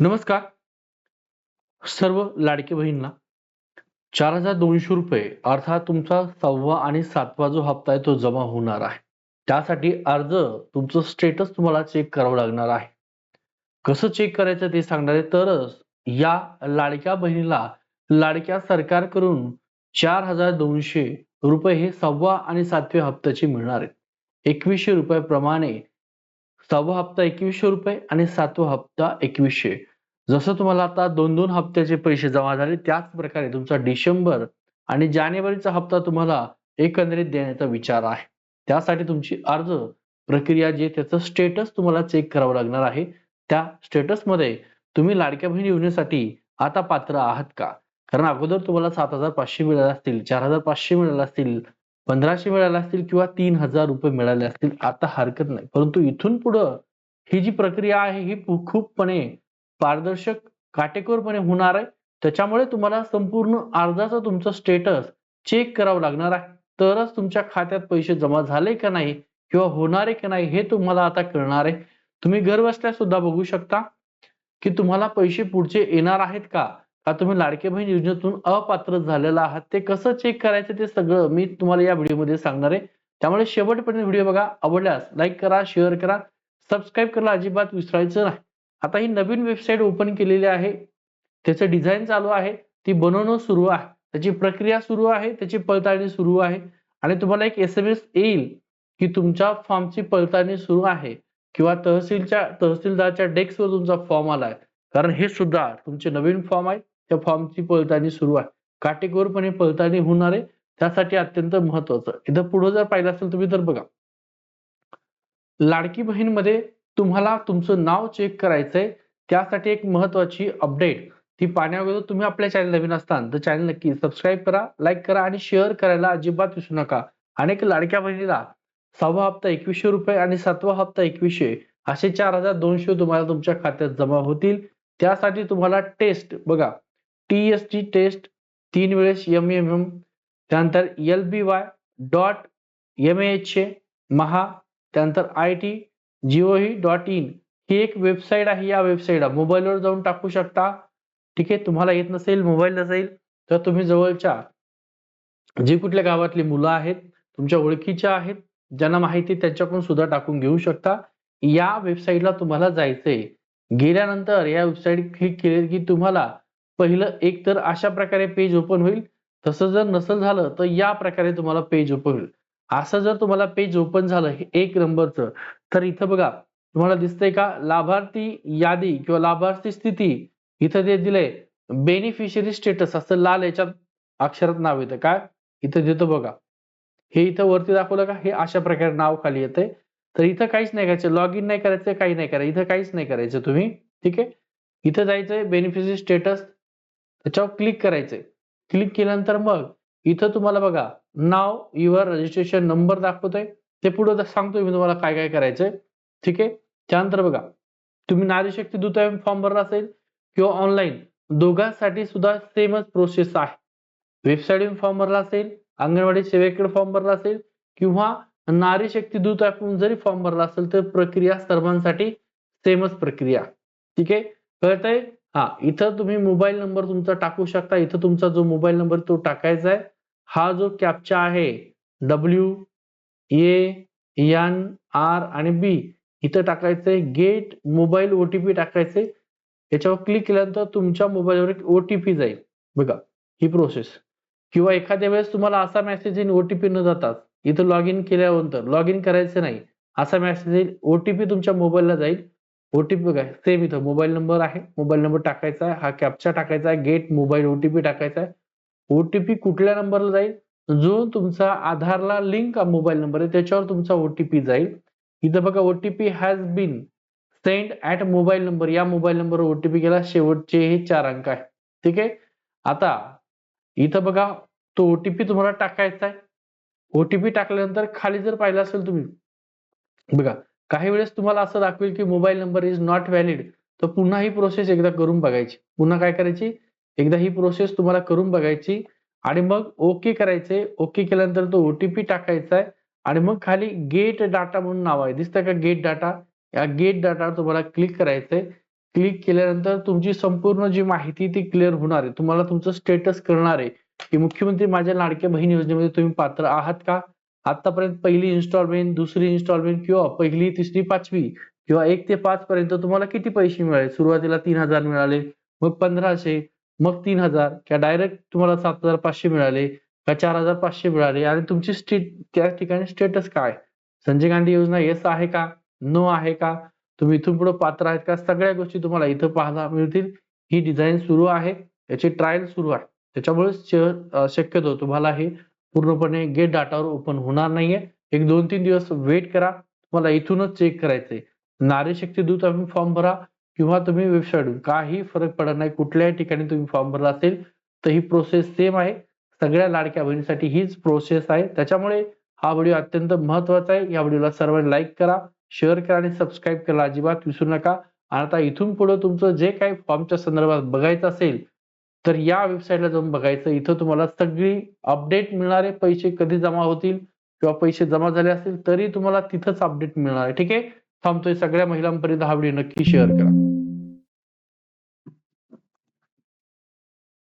नमस्कार. सर्व लाडके बहीणला चार हजार दोनशे रुपये अर्थात तुमचा सहावा आणि सातवा जो हप्ता आहे तो जमा होणार आहे. त्यासाठी अर्ज तुमचं स्टेटस तुम्हाला चेक करावं लागणार आहे. कसं चेक करायचं ते सांगणार आहे. तरच या लाडक्या बहिणीला लाडक्या सरकारकडून चार हजार दोनशे रुपये हे सहावा आणि सातव्या हप्त्याचे मिळणार आहेत. एकवीसशे रुपयाप्रमाणे सहावा हप्ता एकवीसशे रुपये आणि सातवा हप्ता एकवीसशे. जसं तुम्हाला आता दोन दोन हप्त्याचे पैसे जमा झाले त्याच प्रकारे तुमचा डिसेंबर आणि जानेवारीचा हप्ता तुम्हाला एकंदरीत देण्याचा विचार आहे. त्यासाठी तुमची अर्ज प्रक्रिया जे त्याचं स्टेटस तुम्हाला चेक करावं लागणार आहे त्या स्टेटसमध्ये तुम्ही लाडक्या बहीण योजनेसाठी आता पात्र आहात का? कारण अगोदर तुम्हाला सात हजार पाचशे मिळाले असतील चार हजार पाचशे मिळाले असतील पंधराशे मिळाले असतील किंवा तीन हजार रुपये मिळाले असतील आता हरकत नाही. परंतु इथून पुढं ही जी प्रक्रिया आहे ही खूपपणे पारदर्शक काटेकोरपणे होणार आहे. त्याच्यामुळे तुम्हाला संपूर्ण अर्जाचा तुमचं स्टेटस चेक करावं लागणार आहे. तरच तुमच्या खात्यात पैसे जमा झाले का नाही किंवा होणारे का नाही हे तुम्हाला आता कळणार आहे. तुम्ही घर बसल्या सुद्धा बघू शकता की तुम्हाला पैसे पुढचे येणार आहेत का? का तुम्ही लाडके बहीण योजनेतून अपात्र झालेला आहात? ते कसं चेक करायचं ते सगळं मी तुम्हाला या व्हिडिओमध्ये सांगणार आहे. त्यामुळे शेवटपर्यंत व्हिडिओ बघा. आवडल्यास लाईक करा शेअर करा सबस्क्राईब करायला अजिबात विसरायचं नाही. आता ही नवीन वेबसाईट ओपन केलेली आहे. त्याचं डिझाईन चालू आहे. ती बनवणं सुरू आहे. त्याची प्रक्रिया सुरू आहे. त्याची पडताळणी सुरू आहे. आणि तुम्हाला एक एस एम एस येईल की तुमच्या फॉर्मची पडताळणी सुरू आहे किंवा तहसीलच्या तहसीलदारच्या डेस्कवर तुमचा फॉर्म आला आहे कारण हे सुद्धा तुमचे नवीन फॉर्म आहे त्या फॉर्मची पडताळणी सुरू आहे. काटेकोरपणे पडताळणी होणार आहे. त्यासाठी अत्यंत महत्वाचं इथं पुढे जर पाहिलं असेल तुम्ही तर बघा. लाडकी बहीणमध्ये तुम्हाला तुमचं नाव चेक करायचंय. त्यासाठी एक महत्वाची अपडेट ती पाहण्याअगोदर तुम्ही आपल्या चॅनल नवीन असताल तर चॅनल नक्की सबस्क्राईब करा लाईक करा आणि शेअर करायला अजिबात विसरू नका. अनेक लाडक्या बहिणीला सहावा हप्ता एकवीसशे रुपये आणि सातवा हप्ता एकवीसशे असे चार हजार दोनशे तुम्हाला तुमच्या खात्यात जमा होतील. त्यासाठी तुम्हाला टेस्ट बघा टी एस टी टेस्ट तीन वेळेस एम एम एम त्यानंतर L B Y dot M H A Maha त्यानंतर आय टी जिओही डॉट इन ही एक वेबसाईट आहे. या वेबसाईटला मोबाईलवर जाऊन टाकू शकता. ठीक आहे? तुम्हाला येत नसेल मोबाईल नसेल तर तुम्ही जवळच्या जे कुठल्या गावातली मुलं आहेत तुमच्या ओळखीच्या आहेत ज्यांना माहिती त्यांच्याकडून सुद्धा टाकून घेऊ शकता. या वेबसाईटला तुम्हाला जायचंय. गेल्यानंतर या वेबसाईट क्लिक केले की तुम्हाला पहिलं एक तर अशा प्रकारे पेज ओपन होईल. तसं जर नसेल झालं तर या प्रकारे तुम्हाला पेज ओपन होईल. असं जर तुम्हाला पेज ओपन झालं एक नंबरचं तर इथं बघा तुम्हाला दिसतंय का लाभार्थी यादी किंवा लाभार्थी स्थिती इथं ते दिलंय बेनिफिशरी स्टेटस असं लाल याच्यात अक्षरात नाव येतं. काय? इथं देतो बघा. हे इथं वरती दाखवलं का? हे अशा प्रकारे नाव खाली येतंय. तर इथं काहीच नाही करायचं. लॉग इन नाही करायचं काही नाही करायचं. इथं काहीच नाही करायचं तुम्ही. ठीक आहे? इथं जायचंय बेनिफिशरी स्टेटस त्याच्यावर क्लिक करायचंय. क्लिक केल्यानंतर मग इथं तुम्हाला बघा नाव युअर रजिस्ट्रेशन नंबर दाखवतोय. ते पुढे सांगतोय मी तुम्हाला काय काय करायचंय. ठीक आहे? त्यानंतर बघा तुम्ही नारी शक्ती दूत फॉर्म भरला असेल किंवा ऑनलाईन दोघांसाठी सुद्धा सेमच प्रोसेस आहे. वेबसाईट फॉर्म भरला असेल अंगणवाडी सेवेकडे फॉर्म भरला असेल किंवा नारी शक्ती दूत ऍपवरून जरी फॉर्म भरला असेल तर प्रक्रिया सर्वांसाठी सेमच प्रक्रिया. ठीक आहे? कळतंय? हा इथं तुम्ही मोबाईल नंबर तुमचा टाकू शकता. इथं तुमचा जो मोबाईल नंबर तो टाकायचा आहे. हा जो कॅप्चा आहे डब्ल्यू ए एन आर आणि बी इथं टाकायचंय गेट मोबाईल ओटीपी टाकायचे. याच्यावर क्लिक केल्यानंतर तुमच्या मोबाईलवर एक ओटीपी जाईल. बघा ही प्रोसेस किंवा एखाद्या वेळेस तुम्हाला असा मेसेज येईल ओटीपी न जातात इथं लॉग इन केल्यानंतर लॉग इन करायचं नाही. असा मेसेज येईल ओटीपी तुमच्या मोबाईलला जाईल. ओटीपी बघा सेम इथं. मोबाईल नंबर आहे मोबाईल नंबर टाकायचा आहे हा कॅप्चा टाकायचा आहे गेट मोबाईल ओटीपी टाकायचा आहे. ओटीपी कुठल्या नंबरला जाईल? जो तुमचा आधारला लिंक मोबाईल नंबर आहे त्याच्यावर तुमचा ओटीपी जाईल. इथं बघा OTP has been sent at mobile number या मोबाईल नंबरवर ओटीपी गेला शेवटचे हे चार अंक आहे. ठीक आहे? आता इथं बघा तो ओटीपी तुम्हाला टाकायचा आहे. ओटीपी टाकल्यानंतर खाली जर पाहिलं असेल तुम्ही बघा काही वेळेस तुम्हाला असं दाखवेल की mobile number is not valid तर पुन्हा ही प्रोसेस एकदा करून बघायची. पुन्हा काय करायची? एकदा ही प्रोसेस तुम्हाला करून बघायची आणि मग ओके करायचे ओके केल्यानंतर तो ओटीपी टाकायचा आहे आणि मग खाली गेट डाटा म्हणून नाव आहे. दिसतं का गेट डाटा या गेट डाटा तुम्हाला क्लिक करायचंय. क्लिक केल्यानंतर तुमची संपूर्ण जी माहिती ती क्लिअर होणार आहे. तुम्हाला तुमचं स्टेटस कळणार आहे की मुख्यमंत्री माझ्या लाडक्या बहीण योजनेमध्ये तुम्ही पात्र आहात का? आतापर्यंत पहिली इन्स्टॉलमेंट दुसरी इन्स्टॉलमेंट किंवा पहिली तिसरी पाचवी किंवा एक ते पाच पर्यंत तुम्हाला किती पैसे मिळाले? सुरुवातीला तीन हजार मिळाले मग पंधराशे मग तीन हजार. किंवा डायरेक्ट तुम्हाला सात हजार पाचशे मिळाले का चार हजार पाचशे मिळाले? आणि तुमची स्टेट त्या ठिकाणी स्टेटस काय? संजय गांधी योजना येस आहे का? नो आहे का? तुम्ही इथून पुढे पात्र आहेत का? सगळ्या गोष्टी तुम्हाला इथं पाहायला मिळतील. ही डिझाईन सुरू आहे. याची ट्रायल सुरू आहे. त्याच्यामुळे शक्यतो तुम्हाला हे पूर्णपणे गेट डाटावर ओपन होणार नाहीये. एक दोन तीन दिवस वेट करा. तुम्हाला इथूनच चेक करायचंय. नारी शक्ती दूत आम्ही फॉर्म भरा. किंवा तुम्ही वेबसाईट काही फरक पडत नाही कुठल्याही ठिकाणी तुम्ही फॉर्म भरला असेल तर ही प्रोसेस सेम आहे. सगळ्या लाडक्या बहिणीसाठी हीच प्रोसेस आहे. त्याच्यामुळे हा व्हिडिओ अत्यंत महत्त्वाचा आहे. या व्हिडिओला सर्वांनी लाईक करा शेअर करा आणि सबस्क्राईब करा अजिबात विसरू नका. आणि आता इथून पुढे तुमचं जे काही फॉर्मच्या संदर्भात बघायचं असेल तर या वेबसाईटला जाऊन बघायचं. इथं तुम्हाला सगळी अपडेट मिळणारे पैसे कधी जमा होतील किंवा पैसे जमा झाले असतील तरी तुम्हाला तिथंच अपडेट मिळणार आहे. ठीक आहे? थांबतोय. सगळ्या महिलांपर्यंत हा व्हिडिओ नक्की शेअर करा.